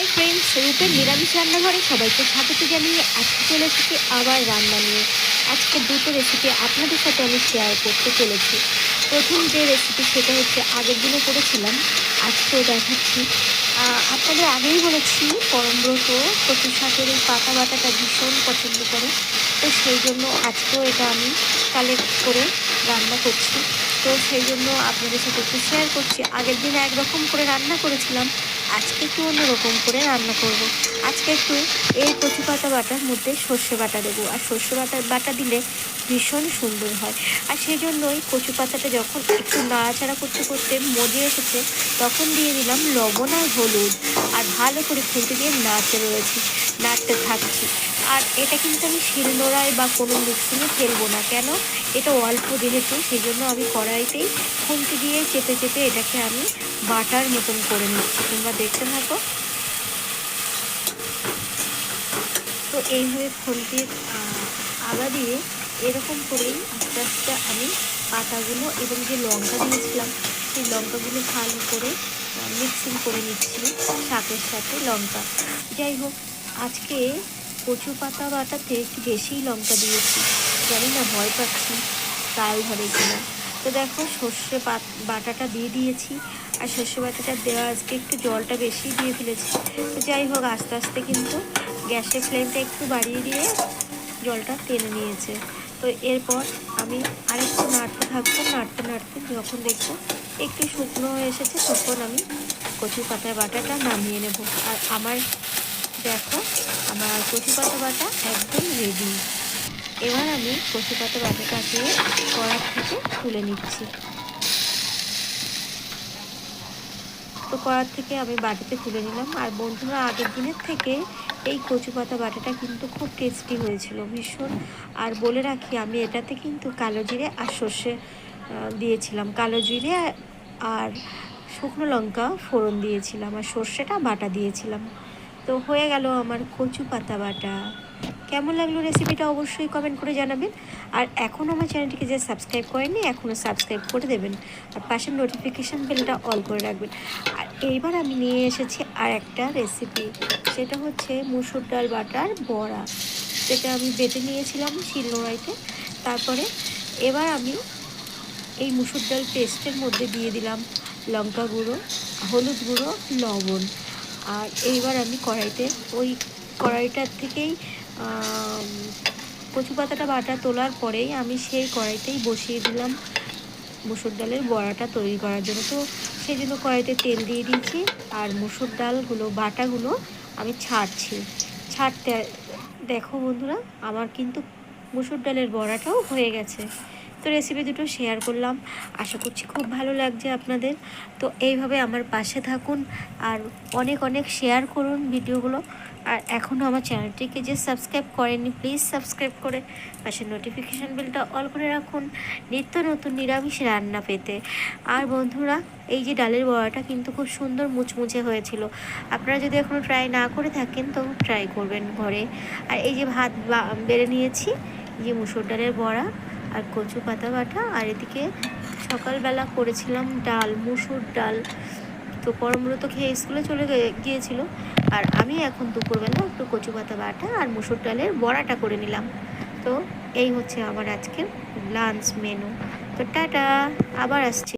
Hi friends, রূপের নিরামিষ রান্নাঘরে সবাইকে স্বাগত জানিয়ে আজকে চলে এসেছি আবার রান্না নিয়ে। আজকে দুটো রেসিপি আপনাদের সাথে আমি শেয়ার করতে চলেছি। প্রথম যে রেসিপি সেটা হচ্ছে আগের দিনে করেছিলাম আজকেও দেখাচ্ছি। আপনাদের আগেই বলেছি পরমব্রত কচু শাকের এই পাতা বাটাটা ভীষণ পছন্দ করে। তো সেই জন্য আজকেও এটা আমি কালেক্ট করে রান্না করছি। তো সেই জন্য আপনাদের সাথে একটু শেয়ার করছি। আগের দিন একরকম করে রান্না করেছিলাম আজকে একটু অন্যরকম করে রান্না করব। আজকে একটু এই কচু পাতা বাটার মধ্যে সর্ষে বাটা দেবো। আর সর্ষে বাটা বাটা দিলে ভীষণ সুন্দর হয়। আর সেই জন্যই কচু পাতাটা যখন একটু নাড়াচাড়া করতে করতে মজে এসেছে, তখন দিয়ে দিলাম লবণ আর হলুদ। আর ভালো করে খুঁটে দিয়ে নাড়তে রয়েছি, নাড়তে থাকছি। আর এটা কিন্তু আমি শিলনোড়ায় বা কোনো মিক্সিংয়ে ফেলব না। কেন? এটা অল্প যেহেতু সেই জন্য আমি কড়াইতেই খুন্তি দিয়ে চেপে চেপে এটাকে আমি বাটার মতন করে নিচ্ছি। তোমরা দেখতে থাকো। তো এইভাবে খুন্তির আগা দিয়ে এরকম করেই আস্তে আস্তে আমি পাতাগুলো এবং যে লঙ্কা দিয়েছিলাম, সেই লঙ্কাগুলো ভালো করে মিক্সিং করে নিচ্ছি শাকের সাথে লঙ্কা। যাই হোক, আজকে কচু পাতা বাটাতে একটু বেশিই লঙ্কা দিয়েছি। জানি না, ভয় পাচ্ছি, কাল ধরে কিনা। তো দেখো, সর্ষে বাটাটা দিয়ে দিয়েছি। আর সর্ষে বাটাটা দেওয়া আজকে একটু জলটা বেশি দিয়ে ফেলেছি। তো যাই হোক, আস্তে আস্তে কিন্তু গ্যাসের ফ্লেমটা একটু বাড়িয়ে দিয়ে জলটা টেনে নিয়েছে। তো এরপর আমি আরেকটু নাড়তে থাকব, নাড়তে নাড়তে যখন দেখব একটু শুকনো হয়ে এসেছে, তখন আমি কচু পাতার বাটাটা নামিয়ে নেব। আর আমার দেখো, আমার কচু পাতা বাটা একদম রেডি এবার আমি কচু পাতা বাটাটাকে কড়ার থেকে তুলে নিচ্ছি। তো করার থেকে আমি বাটিতে তুলে নিলাম। আর বন্ধুরা, আগের দিনের থেকে এই কচু পাতা বাটাটা কিন্তু খুব টেস্টি হয়েছিল, ভীষণ। আর বলে রাখি, আমি এটাতে কিন্তু কালো জিরে আর সর্ষে দিয়েছিলাম। কালো জিরে আর শুকনো লঙ্কা ফোড়ন দিয়েছিলাম আর সর্ষেটা বাটা দিয়েছিলাম। তো হয়ে গেল আমার কচু পাতা বাটা। কেমন লাগল রেসিপিটা অবশ্যই কমেন্ট করে জানাবেন। আর এখনও আমার চ্যানেলটিকে যে সাবস্ক্রাইব করেননি, এখনও সাবস্ক্রাইব করে দেবেন। আর পাশের নোটিফিকেশান বেলটা অল করে রাখবেন। এইবার আমি নিয়ে এসেছি আর একটা রেসিপি সেটা হচ্ছে মুসুর ডাল বাটার বড়া। যেটা আমি বেটে নিয়েছিলাম শিলনোড়াইতে। তারপরে এবার আমি এই মুসুর ডাল পেস্টের মধ্যে দিয়ে দিলাম লঙ্কা গুঁড়ো, হলুদ গুঁড়ো, লবণ। আর এইবার আমি কড়াইতে, ওই কড়াইটার থেকেই কচু পাতাটা বাটা তোলার পরেই আমি সেই কড়াইতেই বসিয়ে দিলাম মুসুর ডালের বড়াটা তৈরি করার জন্য। তো সেই জন্য কড়াইতে তেল দিয়ে দিয়েছি আর মুসুর ডালগুলো, বাটাগুলো আমি ছাড়ছি। ছাড়তে, দেখো বন্ধুরা, আমার কিন্তু মুসুর ডালের বড়াটাও হয়ে গেছে। তো রেসিপি দুটো শেয়ার করলাম। আশা করছি খুব ভালো লাগছে আপনাদের। তো এইভাবে আমার পাশে থাকুন আর অনেক অনেক শেয়ার করুন ভিডিওগুলো। আর এখনও আমার চ্যানেলটিকে যে সাবস্ক্রাইব করেননি প্লিজ সাবস্ক্রাইব করে পাশে নোটিফিকেশান বেলটা অল করে রাখুন। নিত্য নতুন নিরামিষ রান্না পেতে। আর বন্ধুরা, এই যে ডালের বড়াটা কিন্তু খুব সুন্দর মুচমুচে হয়েছিল। আপনারা যদি এখনও ট্রাই না করে থাকেন, তো ট্রাই করবেন ঘরে। আর এই যে ভাত বেড়ে নিয়েছি যে মুসুর ডালের বড়া। আর কচু পাতা বাটা, আর এদিকে সকালবেলা করেছিলাম ডাল, মুসুর ডাল। তো কর্মরত খেয়ে স্কুলে চলে গিয়েছিল। আর আমি এখন দুপুরবেলা একটু কচু পাতা বাটা আর মুসুর ডালের বড়াটা করে নিলাম। তো এই হচ্ছে আমার আজকের লাঞ্চ মেনু তো টাটা, আবার আসছি।